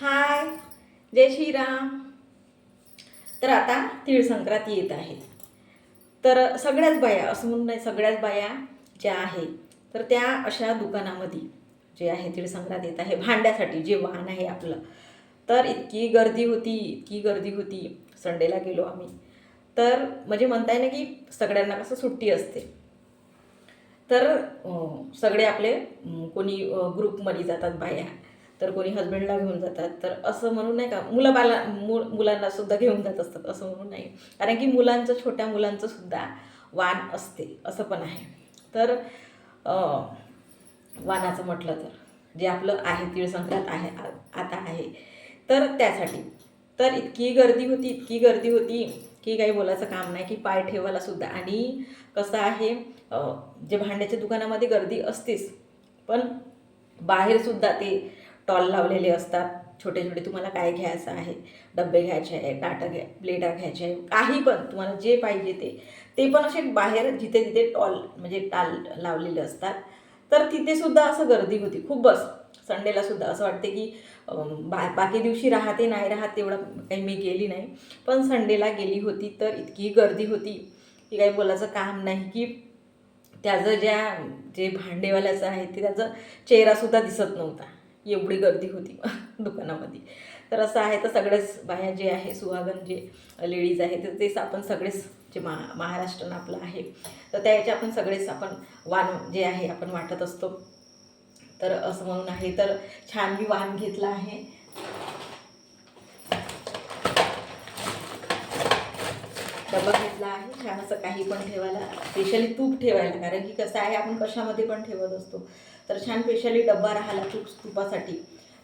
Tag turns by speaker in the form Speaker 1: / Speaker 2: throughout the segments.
Speaker 1: हाय जय श्रीराम. तर आता तीळ संक्रांती येत आहे. तर सगळ्याच बाया असं म्हणून नाही सगळ्याच बाया ज्या आहे तर त्या अशा दुकानामध्ये जे आहे तीळ संक्रांत येत आहे भांड्यासाठी जे वाहन आहे आपलं. तर इतकी गर्दी होती इतकी गर्दी होती. संडेला गेलो आम्ही. तर म्हणजे म्हणता येईल की सगळ्यांना कसं सुट्टी असते. तर सगळे आपले कोणी ग्रुपमध्ये जातात बाया. तर कोणी हजबंडला घेऊन जातात. तर असं म्हणून नाही का मुलं बाला मु मुलांना सुद्धा घेऊन जात असतात असं म्हणून नाही. कारण की मुलांचं छोट्या मुलांचं सुद्धा वाण असते असं पण आहे. तर वानाचं वाणाचं म्हटलं तर जे आपलं आहे तीळ संक्रांत आहे आ- आता आहे तर त्यासाठी. तर इतकी गर्दी होती इतकी गर्दी होती की काही बोलायचं काम नाही की पाय ठेवायला सुद्धा. आणि कसं आहे जे भांड्याच्या दुकानामध्ये गर्दी असतेच पण बाहेरसुद्धा ते टॉल लावलेले असतात. छोटे छोटे तुम्हाला काय घ्यायचं आहे? डबे घ्यायचे आहे टाटा घ्या प्लेटा घ्यायचे आहे काही पण तुम्हाला जे पाहिजे ते. ते पण असे बाहेर जिथे तिथे टॉल म्हणजे टाल लावलेले असतात. तर तिथेसुद्धा असं गर्दी होती. खूप बस संडेला सुद्धा असं वाटते की बा बाकी दिवशी राहते नाही राहत तेवढं काही मी गेली नाही. पण संडेला गेली होती तर इतकी गर्दी होती की काही बोलायचं काम नाही की त्याचं ज्या जे भांडेवाल्याचं आहे ते त्याचा चेहरासुद्धा दिसत नव्हता. एवढी गर्दी होती दुकानामध्ये. तर असं आहे तर सगळेच बाया जे आहे सुहागन जे लेडीज आहे तर तेच आपण सगळेच जे महा महाराष्ट्रन आपलं आहे तर त्याचे आपण सगळेच आपण वाण जे आहे आपण वाटत असतो. तर असं म्हणून आहे. तर छान मी वाण घेतला आहे. डबा घेतला आहे. छान असं काही पण ठेवायला स्पेशली तूप ठेवायला. कारण की कसं आहे आपण कशामध्ये पण ठेवत असतो. तर छान स्पेशली डब्बा राहिला तूप तुपासाठी.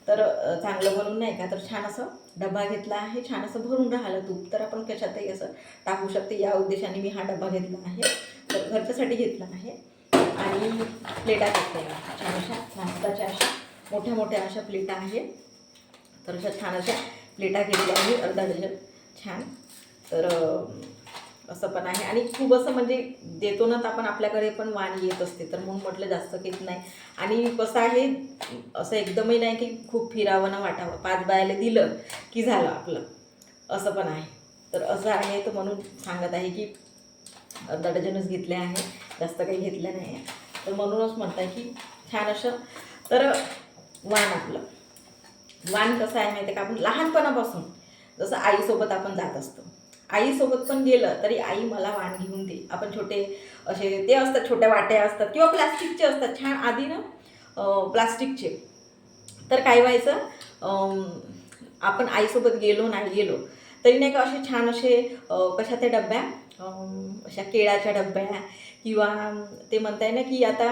Speaker 1: तर चांगलं बनून नाही का? तर छान असं डबा घेतला आहे. छान असं भरून राहिलं तूप. तर आपण कशातही असं टाकू शकते. या उद्देशाने मी हा डबा घेतला आहे. तर घरच्यासाठी घेतला आहे. आणि प्लेटा घेतल्या छान अशा नाश्ताच्या अशा मोठ्या मोठ्या अशा प्लेटा आहे तर अशा छान अशा प्लेटा घेतल्या आहे अर्धा डझन. छान. तर असं पण आहे. आणि खूप असं म्हणजे देतो ना तर आपण आपल्याकडे पण वाण येत असते. तर म्हणून म्हटलं जास्त घेत नाही. आणि कसं आहे असं एकदमही नाही की खूप फिरावं ना वाटावं. पाच बायाला दिलं की झालं आपलं. असं पण आहे. तर असं आहे तर म्हणून सांगत आहे की अर्धा डझनच घेतले आहे. जास्त काही घेतलं नाही आहे. तर म्हणूनच म्हणताय की छान असं. तर वाण आपलं. वाण कसं आहे माहिती आहे का? आपण लहानपणापासून जसं आईसोबत आपण जात असतो. आईसोबत पण गेलं तरी आई मला वाण घेऊन दे आपण छोटे असे ते असतात छोट्या वाट्या असतात किंवा प्लास्टिकचे असतात. छान आधी ना प्लास्टिकचे. तर काय व्हायचं आपण आईसोबत गेलो नाही गेलो तरी नाही का असे छान असे कशा त्या डब्या अशा केळाच्या डब्या किंवा ते म्हणताय ना की आता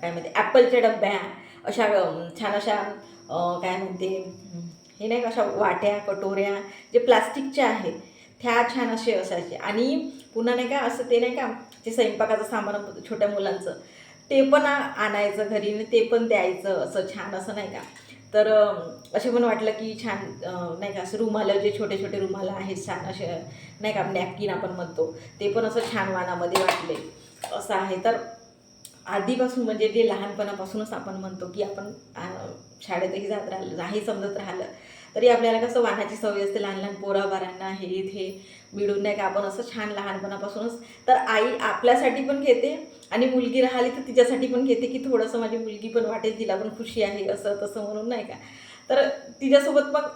Speaker 1: काय म्हणते ॲपलच्या डब्या अशा छान अशा काय म्हणते हे नाही का अशा वाट्या कटोऱ्या जे प्लास्टिकच्या आहेत त्या छान असे असायचे. आणि पुन्हा नाही का असं ते नाही का जे स्वयंपाकाचं सामान छोट्या मुलांचं ते पण आणायचं घरी आणि ते पण द्यायचं असं छान असं नाही का. तर असे पण वाटलं की छान नाही का असं रुमालं जे छोटे छोटे रुमालं आहेत छान असे नाही का नॅपकिन आपण म्हणतो ते पण असं छान वानामध्ये वाटले. असं आहे. तर आधीपासून म्हणजे जे लहानपणापासूनच आपण म्हणतो की आपण शाळेतही जात राहिलं नाही समजत राहिलं. तरी आपल्याला कसं वाहनाची सवय असते लहान लहान पोराबारांना हे इथे मिळून नाही का आपण असं छान लहानपणापासूनच. तर आई आपल्यासाठी पण घेते आणि मुलगी राहिली तर तिच्यासाठी पण घेते की थोडंसं माझी मुलगी पण वाटेल तिला पण खुशी आहे असं तसं म्हणून नाही का. तर तिच्यासोबत मग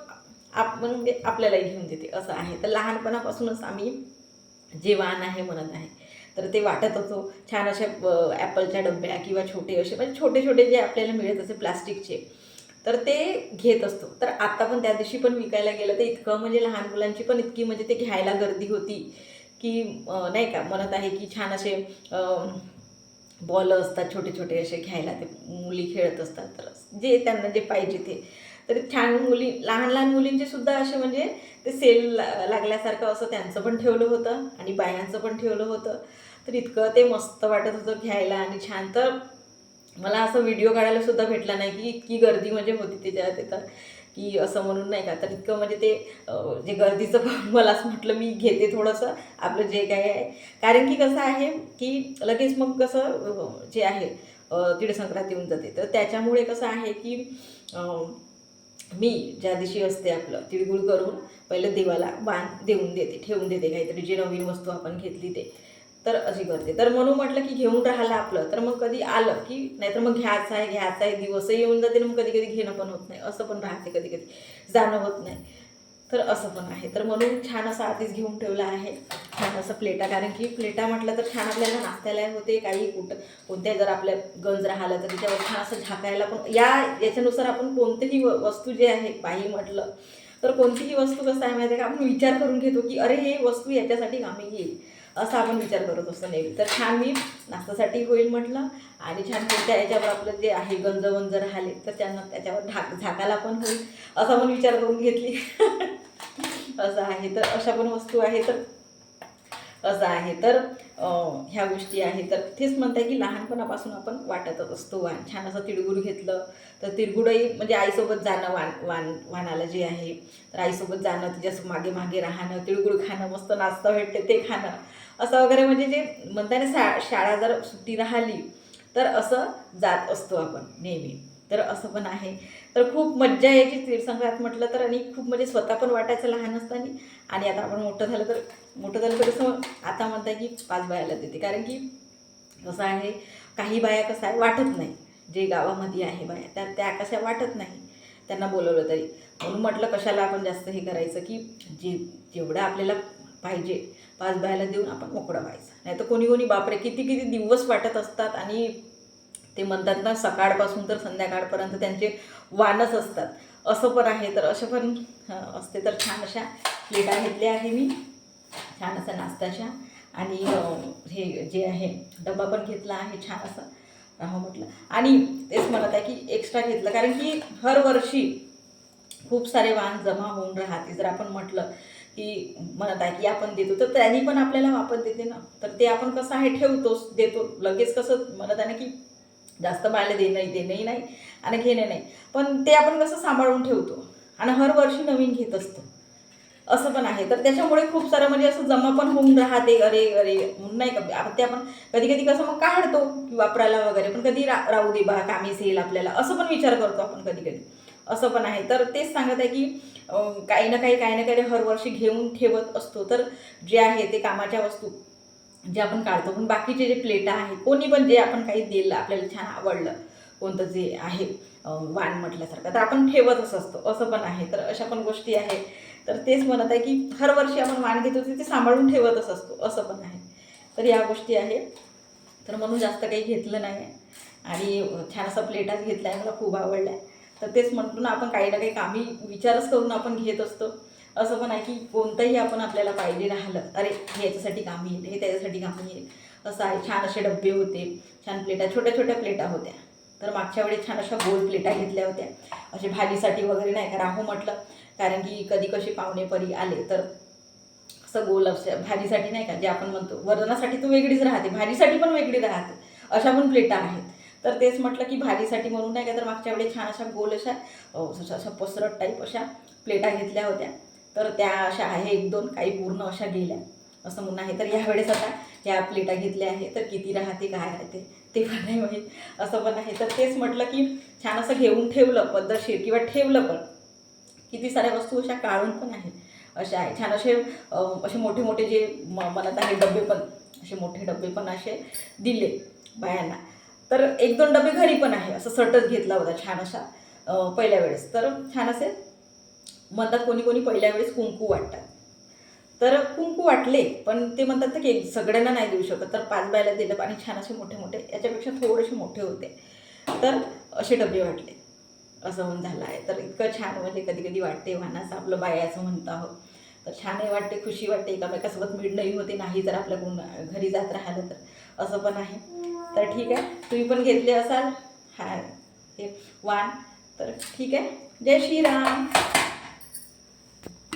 Speaker 1: आपण म्हणजे आपल्यालाही घेऊन देते असं आहे. तर लहानपणापासूनच आम्ही जे वाण आहे म्हणत आहे. तर ते वाटत होतो छान अशा ॲपलच्या डब्या किंवा छोटे असे म्हणजे छोटे छोटे जे आपल्याला मिळत असे प्लास्टिकचे तर ते घेत असतो. तर आता पण त्या दिवशी पण विकायला गेलं तर इतकं म्हणजे लहान मुलांची पण इतकी म्हणजे ते घ्यायला गर्दी होती की नाही का? म्हणत आहे की छान असे बॉल असतात छोटे छोटे असे घ्यायला ते मुली खेळत असतात. तर जे त्यांना जे पाहिजे ते. तर छान मुली लहान लहान मुलींचे सुद्धा असे म्हणजे ते सेल ला- लागल्यासारखं असं त्यांचं पण ठेवलं होतं आणि बायांचं पण ठेवलं होतं. तर इतकं ते मस्त वाटत होतं घ्यायला आणि छान. तर मला असं व्हिडिओ काढायला सुद्धा भेटला नाही की इतकी गर्दी म्हणजे होती त्याच्यात तिथं की असं म्हणून नाही का? तर इतकं म्हणजे ते जे गर्दीचं पाहून मला असं म्हटलं मी घेते थोडंसं. आपलं जे काय आहे. कारण की कसं आहे की लगेच मग कसं जे आहे तिळ तीळ संक्रांत येऊन जाते. तर त्याच्यामुळे कसं आहे की मी ज्या दिवशी असते आपलं तिळगुळ करून पहिलं देवाला बांध देऊन देते ठेवून देते काहीतरी जी नवीन वस्तू आपण घेतली ते. तर अशी करते. तर म्हणून म्हटलं की घेऊन राहिलं आपलं. तर मग कधी आलं की नाहीतर मग घ्यायचं आहे घ्यायचं आहे दिवसही येऊन जाते मग कधी कधी घेणं पण होत नाही. असं पण राहते कधी कधी. जाणं होत नाही. तर असं पण आहे. तर म्हणून छान असं आधीच घेऊन ठेवलं आहे. छान असं प्लेटा. कारण की प्लेटा म्हटलं तर छान आपल्याला नाश्त्याला होते काही कुठं कोणत्याही जर आपल्या गंज राहिलं तर त्याच्यावर छान असं झाकायला पण या याच्यानुसार आपण कोणतेही व- वस्तू जे आहे बाई म्हटलं तर कोणतीही वस्तू कसं आहे माहिती आहे का? आपण विचार करून घेतो की अरे हे वस्तू याच्यासाठी कामी येईल असा आपण विचार करत असतो नेहमी. तर छान मी नाश्त्यासाठी होईल म्हटलं आणि छान कोणत्या याच्यावर आपलं जे आहे गंज वंज राहिले तर त्यांना त्याच्यावर ढाक झाकायला पण होईल असा पण विचार करून घेतली. असं आहे. तर अशा पण वस्तू आहे तर असं आहे. तर ह्या गोष्टी आहे तर तेच म्हणताय की लहानपणापासून आपण वाटतच असतो वाण. छान असं तिळगुळ घेतलं तर तिळगुळही म्हणजे आईसोबत जाणं वाण वाण वाणाला जे आहे तर आईसोबत जाणं तिच्यासोबत मागे मागे राहणं तिळगुळ खाणं मस्त नाश्ता भेटते ते खाणं. असं वगैरे म्हणजे जे म्हणताय ना शाळा जर सुट्टी राहिली तर असं जात असतो आपण नेहमी. तर असं पण आहे. तर खूप मज्जा यायची तीळ म्हटलं तर आणि खूप म्हणजे स्वतः पण वाटायचं लहान असताना. आणि आता आपण मोठं झालं तर मोठं झालं तर कसं आता म्हणताय की पाच बायाला देते कारण की कसं आहे काही बाया कसं आहे वाटत नाही. जे गावामध्ये आहे बाया त्या त्या कशा वाटत नाही. त्यांना बोलवलं तरी. म्हणून म्हटलं कशाला आपण जास्त हे करायचं की जे जेवढं आपल्याला पाहिजे. पाच बायाला देऊन आपण मोकळं व्हायचं. नाही तर कोणी कोणी बापरे किती किती दिवस वाटत असतात आणि ते म्हणतात ना सकाळपासून तर संध्याकाळपर्यंत त्यांचे वानच असतात. असं पण आहे. तर असं पण असते. तर छान अशा प्लेटा घेतल्या आहे मी. छान असा नाश्त्याच्या आणि हे जे आहे डबा पण घेतला आहे. छान असा. राहो म्हटलं. आणि तेच म्हणत आहे की एक्स्ट्रा घेतलं. कारण की हर वर्षी खूप सारे वाहन जमा होऊन राहते. जर आपण म्हटलं की म्हणत आहे की आपण देतो. तर त्यांनी पण आपल्याला वापर देते ना. तर ते आपण कसं आहे ठेवतोच देतो. लगेच कसं म्हणत आहे ना की जास्त बायला देणंही देणंही नाही आणि घेणे नाही. पण ते आपण कसं सांभाळून ठेवतो. आणि हर वर्षी नवीन घेत असतो. असं पण आहे. तर त्याच्यामुळे खूप सारं म्हणजे असं जमा पण होऊन राहते. अरे अरे म्हणून नाही का? आपण ते आपण कधी कधी कसं मग काढतो की वापरायला वगैरे. पण कधी रा राहू दे बा कामीच येईल आपल्याला. असं पण विचार करतो आपण कधी कधी असं पण आहे. तर तेच सांगत आहे की काही ना काही काही ना काही हर वर्षी घेऊन ठेवत असतो. तर जे आहे ते कामाच्या वस्तू जे आपण काढतो. पण बाकीचे जे प्लेटा आहे कोणी पण जे आपण काही दिलं आपल्याला छान आवडलं कोणतं जे आहे वाण म्हटल्यासारखं तर आपण ठेवतच असतो. असं पण आहे. तर अशा पण गोष्टी आहे तर तेच म्हणत आहे की हर वर्षी आपण वाण घेतो ते सांभाळून ठेवतच असतो. असं पण आहे. तर या गोष्टी आहे तर म्हणून जास्त काही घेतलं नाही. आणि छान असा प्लेटाच घेतला आहे मला खूप आवडला आहे तर तेच म्हटलं ना आपण काही ना काही कामी विचारच करून आपण घेत असतो. असं पण आहे की कोणतंही आपण आपल्याला पाहिजे राहिलं अरे हे याच्यासाठी कामी येईल हे त्याच्यासाठी कामी येईल. असं आहे छान असे डब्बे होते छान प्लेटा छोट्या छोट्या प्लेटा होत्या. तर मागच्या वेळी छान अशा गोल प्लेटा घेतल्या होत्या. असे भाजीसाठी वगैरे नाही का राहू म्हटलं. कारण की कधी कसे पाहुणे परी आले तर असं गोल असं भाजीसाठी नाही का जे आपण म्हणतो वरणासाठी तो वेगळीच राहते भाजीसाठी पण वेगळी राहते. अशा पण प्लेटा आहेत. तर तेच म्हटलं की भाजीसाठी म्हणून नाही का तर मागच्या वेळी छान अशा गोल अशा अशा अशा पसरट टाईप अशा प्लेटा घेतल्या होत्या. तर त्या अशा आहे एक दोन काही पूर्ण अशा गेल्या. असं म्हणणं आहे. तर यावेळेस आता ह्या प्लेटा घेतल्या आहे तर किती राहते काय राहते ते पण नाही माहीत. असं पण आहे. तर तेच म्हटलं की छान असं घेऊन ठेवलं पद्धतशीर किंवा ठेवलं पण. किती साऱ्या वस्तू अशा काढून पण आहे अशा आहे. छान असे असे मोठे मोठे जे म मनात आहे डबे पण असे मोठे डबे पण असे दिले बायांना. तर एक दोन डबे घरी पण आहे. असं सटच घेतला होता छान अशा पहिल्या वेळेस. तर छान असे म्हणतात कोणी कोणी पहिल्या वेळेस कुंकू वाटतात. तर कुंकू वाटले पण ते म्हणतात ना की सगळ्यांना नाही देऊ शकत. तर पाच बायला दिलं आणि छान असे मोठे मोठे याच्यापेक्षा थोडेसे मोठे होते. तर असे डबे वाटले. असं होऊन झालं आहे. तर इतकं छान म्हणजे कधी कधी वाटते वानाचं आपलं बाया असं म्हणतो आहोत. तर छानही वाटते खुशी वाटते. एकामेकासोबत मिळणंही होते. नाही जर आपल्या कोण घरी जात राहिलं तर. असं पण आहे. तर ठीक आहे. तुम्ही पण घेतले असाल? हा हे वाण तर ठीक आहे. जय श्रीराम.